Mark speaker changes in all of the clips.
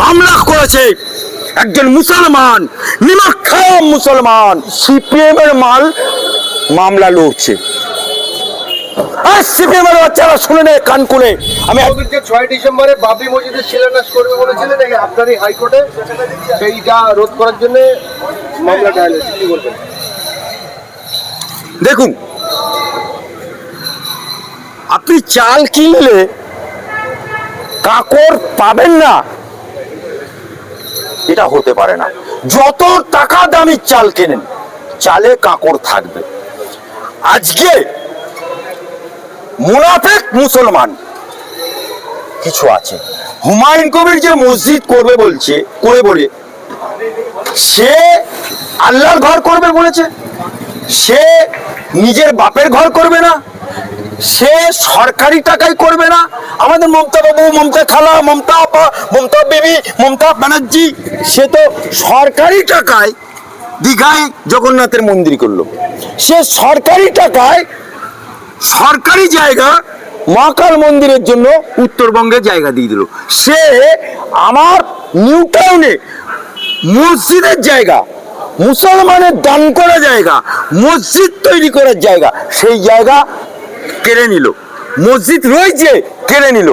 Speaker 1: মামলা করেছে একজন মুসলমান নিমাক্ষা মুসলমান। সিপিএম এর মাল মামলা লড়ছে আর সিপিএম এর বাচ্চারা শুনে নে কান খুলে আমি
Speaker 2: ছয় ডিসেম্বরে বাবরি মসজিদের শিলান্যাস করবে বলেছিলেন এই আপনারই হাইকোর্টে। সেইটা রোধ করার জন্য
Speaker 1: দেখুন আপনি চাল কিনলে কাকর পাবেন না। এটা হতে পারে না। যত টাকা দামি চাল কেনেন, চালে কাকর থাকবে। আজকে মুনাফেক মুসলমান কিছু আছে। হুমায়ুন কবির যে মসজিদ করবে বলছে, করে বলে, সে আল্লাহর ঘর করবে বলেছে। সে নিজের বাপের ঘর করবে না। সে সরকারি টাকায় করবে না। আমাদের মমতা বাবু, মমতা খালা, মমতা আপা, মমতা বেবি, মমতা ব্যানার্জি, সে তো সরকারি টাকায় দীঘায় জগন্নাথের মন্দির করল। সে সরকারি টাকায় সরকারি জায়গা মহাকাল মন্দিরের জন্য উত্তরবঙ্গে জায়গা দিয়ে দিল। সে আমার নিউ টাউনে মসজিদের জায়গা, মুসলমানের দান করা জায়গা, মসজিদ তৈরি করার জায়গা, সেই জায়গা কেড়ে নিল। মসজিদ রয়েছে, কেড়ে নিল।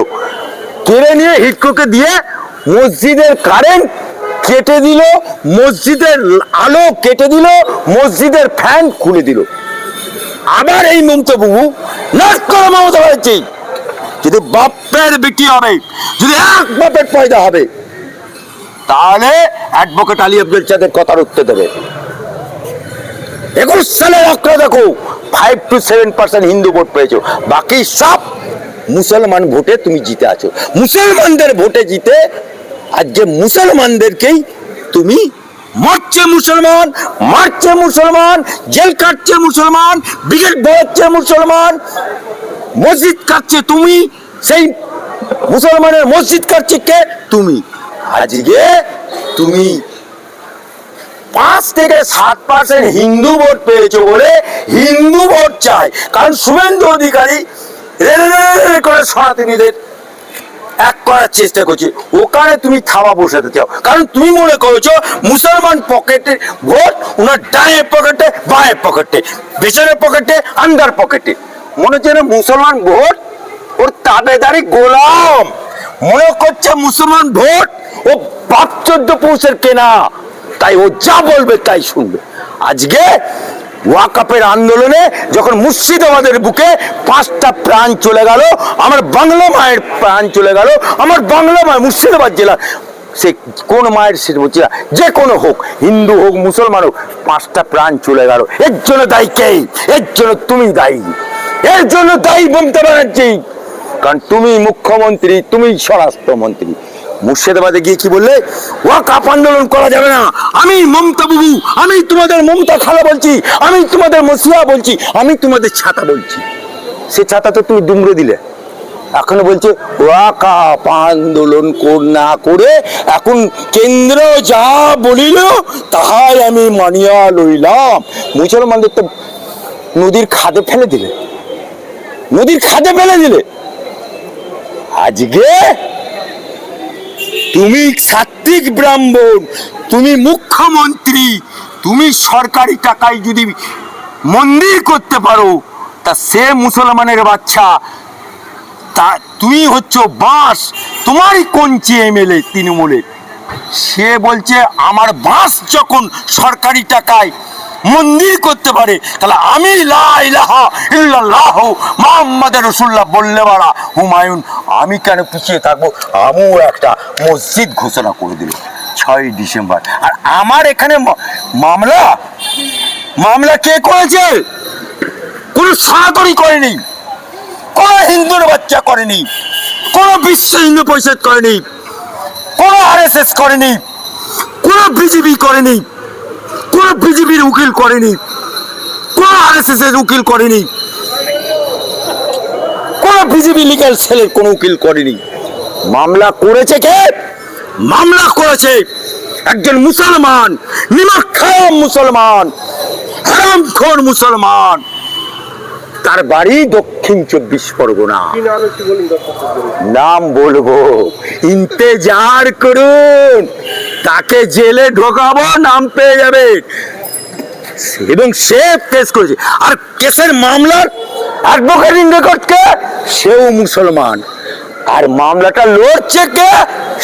Speaker 1: কেড়ে নিয়ে হিটকোকে দিয়ে মসজিদের কারেন্ট কেটে দিল, মসজিদের আলো কেটে দিল, মসজিদের ফ্যান খুলে দিল। আবার এই মন্তব্য নাক করা মমতা হয়েছে যদি বাপের বেটি হবে, যদি এক বাপের পয়দা হবে, তাহলে অ্যাডভোকেট আলী আব্দুল চাঁদের কথার উত্তর দেবে। একুশ সালের আঁকড়া দেখো five two seven percent Hindu vote পেয়েছ। বাকি সব মুসলমান ভোটে তুমি জিতে আছো। মুসলমানদের ভোটে জিতে আজকে মুসলমানদেরকেই তুমি মারছে মুসলমান মারছে মুসলমান, জেল কাটছে মুসলমান, ব্রিগেড বেরোচ্ছে মুসলমান, মসজিদ কাটছে তুমি, সেই মুসলমানের মসজিদ কাটছে কে? তুমি। আজকে তুমি পাঁচ থেকে সাত পার্সেন্ট হিন্দু ভোট পেয়েছ বলে হিন্দু চাই। কারণ শুভেন্দু অধিকারী করে সনাতনীদের এক করার চেষ্টা করছে। ওখানে তুমি থাবা বসাতে চাও কারণ তুমি মনে করছ মুসলমান পকেটে ভোট ওনার ডায়ের পকেটে বায়ের পকেটে, পেছনের পকেটে আন্ডার পকেটে। মনে হচ্ছে মুসলমান ভোট? ওর তাবেদারি গোলাম। মনে করছে মুসলমান ভোট? ও বাপ চোদ্দ পৌষের কেনা। তাই ও যা বলবে তাই শুনবে। আজকে ওয়াকাপের আন্দোলনে যখন মুর্শিদাবাদের বুকে পাঁচটা প্রাণ চলে গেল, আমার বাংলা মায়ের প্রাণ চলে গেল, আমার বাংলা মায়ের মুর্শিদাবাদ জেলা, সে কোন মায়ের সে যে কোনো হোক, হিন্দু হোক, মুসলমান হোক, পাঁচটা প্রাণ চলে গেল। এর জন্য দায়ী কে? এর জন্য তুমি দায়ী। এর জন্য দায়ী মমতা ব্যানার্জি। কারণ তুমি মুখ্যমন্ত্রী, তুমি স্বরাষ্ট্রমন্ত্রী। মুর্শিদাবাদে গিয়ে কি বললে? ওয়াকাপ আন্দোলন করা যাবে না। আমি মমতা বাবু, আমি তোমাদের মমতা খালা বলছি, আমি তোমাদের মসিয়া বলছি, আমি তোমাদের ছাতা বলছি। সে ছাতা তো তুমি দুমড়ে দিলে। এখনও বলছে, ওয়াকাপ আন্দোলন না করে, এখন কেন্দ্র যা বলিল, তাহাই আমি মানিয়া লইলাম। মুসলমানদের তো নদীর খাদে ফেলে দিলে। নদীর খাদে ফেলে দিলে। আজকে তুমি সাত্বিক ব্রাহ্মণ, তুমি মুখ্যমন্ত্রী, তুমি সরকারি টাকায় যদি মন্দির করতে পারো, তা সে মুসলমানের বাচ্চা, তা তুমি হচ্ছ বাঁশ, তোমারই কঞ্চি এমএলএ তৃণমূলের সে বলছে, আমার বাঁশ যখন সরকারি টাকায় মন্দির করতে পারে, তাহলে আমি লা ইলাহা ইল্লাল্লাহু মুহাম্মাদুর রাসূলুল্লাহ বললে বাড়া হুমায়ুন, আমি কেন পিছিয়ে থাকব? আমিও একটা মসজিদ ঘোষণা করে দিল, ছয় ডিসেম্বর। আর আমার এখানে মামলা? মামলা কে করেছে? কোনো সনাতনী করেনি, কোন হিন্দুর বাচ্চা করেনি, কোন বিশ্ব হিন্দু পরিষদ করেনি, কোন এস করেনি, কোন বিজেপি করেনি, কোন বিজেপির উকিল করেনি, কোন এস এর উকিল করেনি, কোন বিজেপি লিগাল সেলের কোন উকিল করেনি। করেছে কে? মামলা করেছে একজন মুসলমান নিমাক্ষা মুসলমান হারামখোর মুসলমান। তার বাড়ি দক্ষিণ চব্বিশ পরগনা।
Speaker 2: নাম
Speaker 1: বলব ইন্তেজার করুন তাকে জেলে ঢোকাবো নাম পেয়ে যাবে। এবং সে কেস করেছে। আর কেসের মামলার অ্যাডভোকেটিং রেকর্ডকে সেও মুসলমান। আর মামলাটা লড়ছে কে?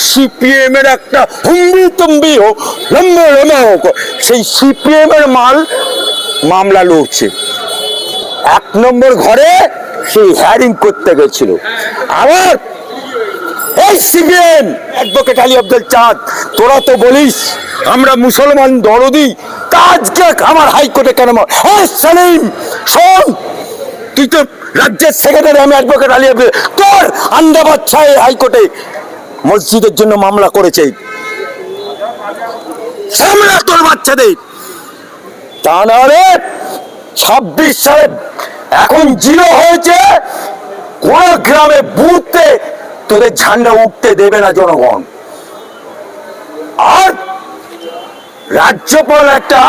Speaker 1: সিপিএম এর একটা হুম্বি তুম্বি হোক, লম্বে লম্বে হোক, সেই সিপিএম এর মাল মামলা লড়ছে। এক নম্বর ঘরে সেই হ্যারিং করতে গেছিল। আবার এই সিবিএম অ্যাডভোকেট আলী আব্দুল চাঁদ, তোরা তো বলিস, আমরা মুসলমান দরদি তা আজকে আমার হাইকোর্টে কেন হ্যাঁ সালিম, শোন, তুই তো রাজ্যের সেক্রেটারি আমি অ্যাডভোকেট আলী তোর আন্দাবাদ ছায় হাইকোর্টে মসজিদের জন্য মামলা করেছে। সামলা তোর বাচ্চাদের। তা নাহলে ছাব্বিশ সালে এখন জিরো হয়েছে, কোন গ্রামে বুথতে তোদের ঝান্ডা উঠতে দেবে না জনগণ। আর রাজ্যপাল একটা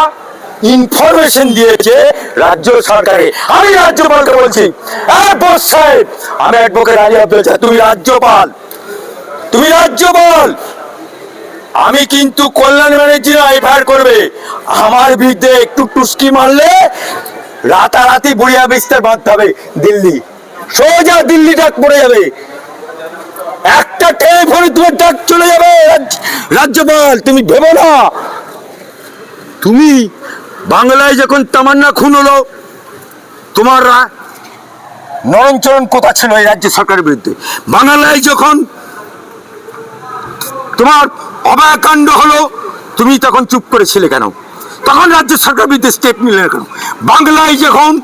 Speaker 1: ইনফরমেশন দিয়েছে রাজ্য সরকারে। আমি রাজ্যপালকে বলছি "এই বোস সাহেব, আমি অ্যাডভোকেট আলী আব্দুল তুমি রাজ্যপাল। তুমি রাজ্যপাল। আমি কিন্তু কল্যাণ ব্যানার্জি এফআইআর করবে। আমার বিরুদ্ধে একটু টুস্কি মারলে রাতারাতি বুড়িয়া বিস্তার বাঁধতে হবে দিল্লি। সোজা দিল্লি ডাক পড়ে যাবে। একটা টেলিফোনে তোমার ডাক চলে যাবে রাজ- রাজ্যপাল, তুমি ভেবো না। তুমি বাংলায় যখন তামান্না খুন হলো, তোমার রা- নরমচরণ কোথা ছিল এই রাজ্য সরকারের বিরুদ্ধে? বাংলায় যখন তোমার অবাকাণ্ড হলো, তুমি তখন চুপ করেছিলে কেন? তখন রাজ্য সরকার বিরুদ্ধে স্টেপ নিলে না কেন? বাংলায় যখন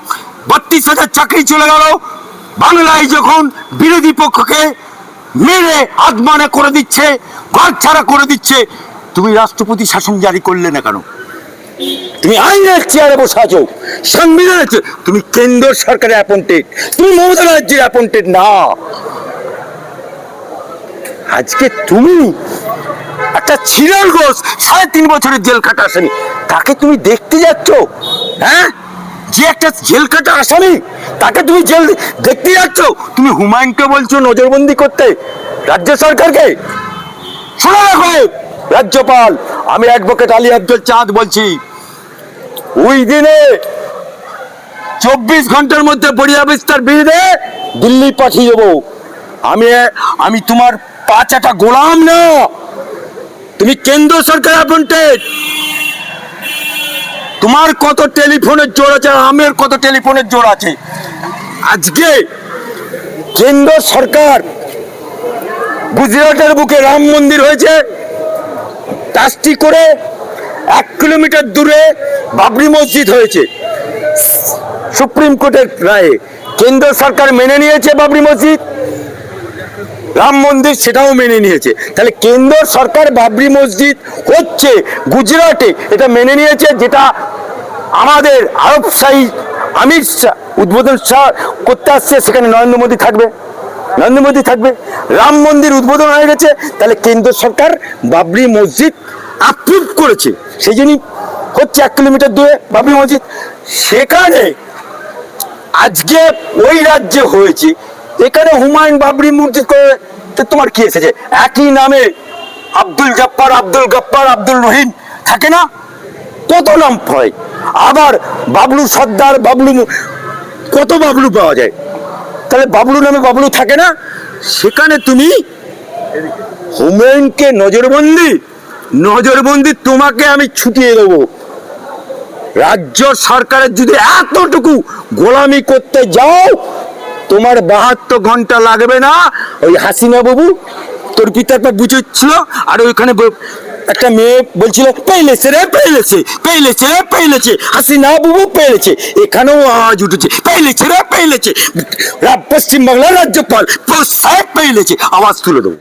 Speaker 1: বত্রিশ হাজার চাকরি চলে গেল, বাংলায় যখন বিরোধী পক্ষকে মেরে আত্মানে করে দিচ্ছে ঘর ছাড়া করে দিচ্ছে, তুমি রাষ্ট্রপতি শাসন জারি করলে না কেন? তুমি আইনের চেয়ারে বসে আছো, সংবিধানের তুমি কেন্দ্র সরকারের অ্যাপয়েন্টেড তুমি মমতা ব্যানার্জির অ্যাপয়েন্টেড না। আজকে তুমি একটা ছিরাল ঘোষ সাড়ে তিন বছরের জেল কাটা আসামি, তাকে তুমি দেখতে যাচ্ছ? হ্যাঁ? যে একটা জেল কাটা আসামি, তাকে তুমি জেল দেখতে যাচ্ছ? তুমি হুমায়ুনকে বলছো নজরবন্দি করতে, রাজ্য সরকারকে? শোনো রাখো রাজ্যপাল, আমি অ্যাডভোকেট আলী আব্দুল চাঁদ বলছি। ওই দিনে চব্বিশ ঘণ্টার মধ্যে বড়িয়া বিস্তার বিরুদ্ধে দিল্লি পাঠিয়ে দেবো। আমি আমি তোমার পাঁচাটা গোলাম না। তুমি কেন্দ্র সরকার অ্যাপয়েন্টেড তোমার কত টেলিফোনের জোর আছে আমের কত টেলিফোনের জোর আছে। আজকে কেন্দ্র সরকার গুজরাটের বুকে রাম মন্দির হয়েছে। টাস্টি করে এক কিলোমিটার দূরে বাবরি মসজিদ হয়েছে। সুপ্রিম কোর্টের রায়ে। কেন্দ্র সরকার মেনে নিয়েছে বাবরি মসজিদ। রাম মন্দির সেটাও মেনে নিয়েছে। তাহলে কেন্দ্র সরকার বাবরি মসজিদ হচ্ছে গুজরাটে। এটা মেনে নিয়েছে যেটা আমাদের আরব শাহী আমির শাহ, উদ্বোধন শাহ করতে আসছে। সেখানে নরেন্দ্র মোদী থাকবে। নরেন্দ্র মোদী থাকবে। রাম মন্দির উদ্বোধন হয়ে গেছে। তাহলে কেন্দ্র সরকার বাবরি মসজিদ অ্যাপ্রুভ করেছে। সেই জন্যই হচ্ছে এক কিলোমিটার দূরে বাবরি মসজিদ। সেখানে আজকে ওই রাজ্যে হয়েছে। এখানে হুমায়ুন বাবরি মসজিদ করে তোমার কি এসেছে? একই নামে আব্দুল জব্বার, আব্দুল গাপ্পার আব্দুল রহিম থাকে না? কত নাম হয়? আবার বাবলু সর্দার, বাবলু কত বাবলু পাওয়া যায়? তাহলে বাবলু নামে বাবলু থাকে না? সেখানে তুমি হুমায়ুনকে নজরবন্দি নজরবন্দি তোমাকে আমি ছুটিয়ে দেবো। রাজ্য সরকারের যদি এতটুকু গোলামি করতে যাও, তোমার বাহাত্তর ঘণ্টা লাগবে না। ওই হাসিনা বাবু তোর পিতার পা বুঝেছিল আর ওইখানে একটা মেয়ে বলছিল, পেলেছে রে, পেলেছে পেলেছে রে, পেলেছে। হাসিনা বাবু পেলেছে। এখানেও আওয়াজ উঠেছে, পেলেছে রে, পেলেছে। পশ্চিমবাংলার রাজ্যপাল সাহেব পেলেছে। আওয়াজ তুলে দেবো।